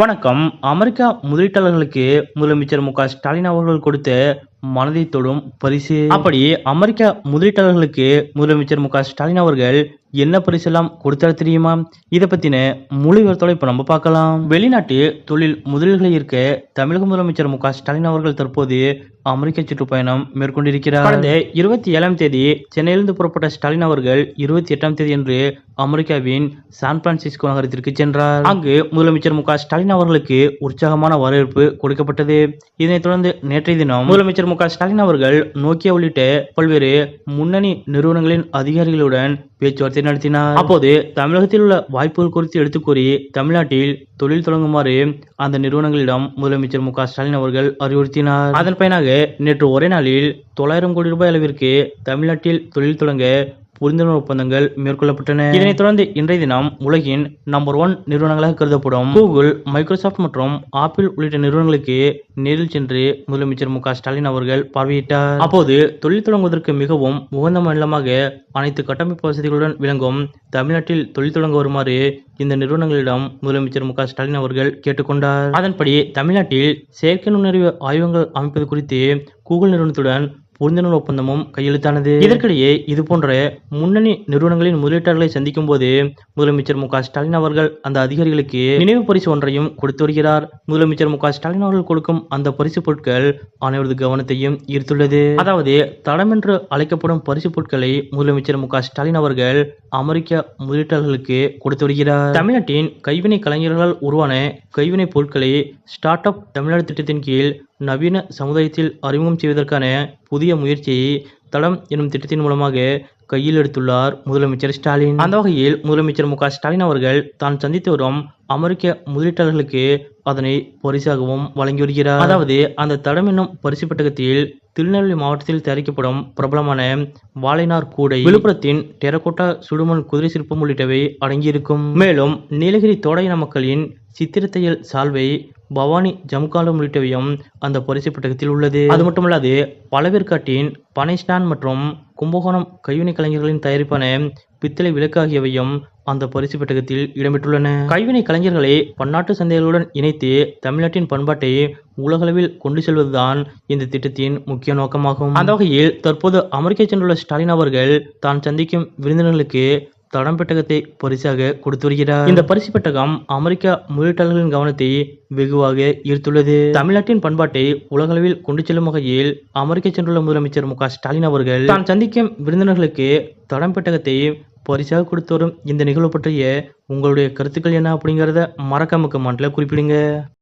வணக்கம். அமெரிக்கா முதலீட்டாளர்களுக்கு முதலமைச்சர் மு ஸ்டாலின் அவர்கள் கொடுத்த மனதை தொடும் பரிசு. அப்படி அமெரிக்கா முதலீட்டாளர்களுக்கு முதலமைச்சர் மு ஸ்டாலின் அவர்கள் என்ன பரிசெல்லாம் கொடுத்தாரு தெரியுமா? இதை பத்தின முழு விவரத்தோட இப்ப நம்ம பார்க்கலாம். வெளிநாட்டு தொழில் முதலீடுகளை இருக்க தமிழக முதலமைச்சர் மு ஸ்டாலின் அவர்கள் தற்போது அமெரிக்க சுற்றுப்பயணம் மேற்கொண்டிருக்கிறார். கடந்த இருபத்தி ஏழாம் தேதி சென்னையிலிருந்து புறப்பட்ட ஸ்டாலின் அவர்கள் இருபத்தி எட்டாம் தேதி அன்று அமெரிக்காவின் சான் பிரான்சிஸ்கோ நகரத்திற்கு சென்றார். அங்கு முதலமைச்சர் மு ஸ்டாலின் அவர்களுக்கு உற்சாகமான வரவேற்பு கொடுக்கப்பட்டது. இதனைத் தொடர்ந்து நேற்றைய தினம் முதலமைச்சர் மு ஸ்டாலின் அவர்கள் நோக்கியா உள்ளிட்ட பல்வேறு முன்னணி நிறுவனங்களின் அதிகாரிகளுடன் பேச்சுவார்த்தை நடத்தினார். அப்போது தமிழகத்தில் உள்ள வாய்ப்புகள் குறித்து எடுத்துக் கூறி தமிழ்நாட்டில் தொழில் தொடங்குமாறு அந்த நிறுவனங்களிடம் முதலமைச்சர் மு ஸ்டாலின் அவர்கள் அறிவுறுத்தினார். அதன் பயனாக நேற்று ஒரே நாளில் தொள்ளாயிரம் கோடி ரூபாய் அளவிற்கு தமிழ்நாட்டில் தொழில் தொடங்க புரிந்துணர்வு ஒப்பந்தங்கள் மேற்கொள்ளப்பட்டன. இதனைத் தொடர்ந்து இன்றைய தினம் உலகின் நம்பர் ஒன் நிறுவனங்களாக கருதப்படும் கூகுள் மைக்ரோசாஃப்ட் மற்றும் ஆப்பிள் உள்ளிட்ட நிறுவனங்களுக்கு நேரில் சென்று முதலமைச்சர் மு ஸ்டாலின் அவர்கள் பார்வையிட்டார். அப்போது தொழில் தொடங்குவதற்கு மிகவும் உகந்த மாநிலமாக அனைத்து கட்டமைப்பு வசதிகளுடன் விளங்கும் தமிழ்நாட்டில் தொழில் தொடங்க வருமாறு இந்த நிறுவனங்களிடம் முதலமைச்சர் மு ஸ்டாலின் அவர்கள் கேட்டுக்கொண்டார். அதன்படி தமிழ்நாட்டில் செயற்கை நுண்ணறிவு ஆய்வங்கள் அமைப்பது குறித்து கூகுள் நிறுவனத்துடன் புரிந்துணர்வு ஒப்பந்தமும் கையெழுத்தானது? இதற்கிடையே இது போன்ற முன்னணி நிறுவனங்களின் முதலீட்டாளர்களை சந்திக்கும் போது முதலமைச்சர் மு ஸ்டாலின் அவர்கள் அந்த அதிகாரிகளுக்கு நினைவு பரிசு ஒன்றையும் கொடுத்து வருகிறார். முதலமைச்சர் மு ஸ்டாலின் அவர்கள் கொடுக்கும் அந்த பரிசு பொருட்கள் அனைவரது கவனத்தையும் ஈர்த்துள்ளது. அதாவது தடம் என்று அழைக்கப்படும் பரிசு பொருட்களை முதலமைச்சர் மு ஸ்டாலின் அவர்கள் அமெரிக்க முதலீட்டாளர்களுக்கு கொடுத்து வருகிறார். தமிழ்நாட்டின் கைவினை கலைஞர்களால் உருவான கைவினை பொருட்களை ஸ்டார்ட் அப் தமிழ்நாடு திட்டத்தின் கீழ் நவீன சமுதாயத்தில் அறிமுகம் செய்வதற்கான புதிய முயற்சியை தடம் எனும் திட்டத்தின் மூலமாக கையில் எடுத்துள்ளார் முதலமைச்சர் ஸ்டாலின். அந்த வகையில் முதலமைச்சர் மு ஸ்டாலின் அவர்கள் தான் சந்தித்து வரும் அமெரிக்க முதலீட்டாளர்களுக்கு அதனை பரிசாகவும் வழங்கி வருகிறார். அதாவது அந்த தடம் என்னும் பரிசு பெட்டகத்தில் திருநெல்வேலி மாவட்டத்தில் தயாரிக்கப்படும் பிரபலமான வாழைநார் கூடை விழுப்புரத்தின் டெரகோட்டா சுடுமண் குதிரை சிற்பம் உள்ளிட்டவை அடங்கியிருக்கும். மேலும் நீலகிரி தோடையின மக்களின் சித்திரத்தையல் சால்வை பவானி ஜமுகாலம் உள்ளிட்டவையும் அந்த பரிசு பெட்டகத்தில் உள்ளது. அது மட்டுமல்லாது பழவேற்காட்டின் பனைஷ்டான் மற்றும் கும்பகோணம் கைவினை கலைஞர்களின் தயாரிப்பான பித்தளை விளக்கு ஆகியவையும் அந்த பரிசு பெட்டகத்தில் இடம்பெற்றுள்ளன. கைவினை கலைஞர்களை பன்னாட்டு சந்தைகளுடன் இணைத்து தமிழ்நாட்டின் பண்பாட்டை உலகளவில் கொண்டு செல்வதுதான் இந்த திட்டத்தின் முக்கிய நோக்கமாகும். அந்த வகையில் தற்போது அமெரிக்கா சென்றுள்ள ஸ்டாலின் அவர்கள் தான் சந்திக்கும் விருந்தினர்களுக்கு தடம் பெட்டகத்தை பரிசாக கொடுத்து வருகிறார் இந்த பரிசு பெட்டகம் அமெரிக்கா முதலீட்டாளர்களின் கவனத்தை வெகுவாக ஈர்த்துள்ளது. தமிழ்நாட்டின் பண்பாட்டை உலகளவில் கொண்டு செல்லும் வகையில் அமெரிக்கா சென்றுள்ள முதலமைச்சர் மு ஸ்டாலின் அவர்கள் தான் சந்திக்கும் விருந்தினர்களுக்கு தடம் பெட்டகத்தை பரிசாக கொடுத்து வரும் இந்த நிகழ்வு பற்றிய உங்களுடைய கருத்துக்கள் என்ன அப்படிங்கிறத மறக்காம கமெண்ட்ல குறிப்பிடுங்க.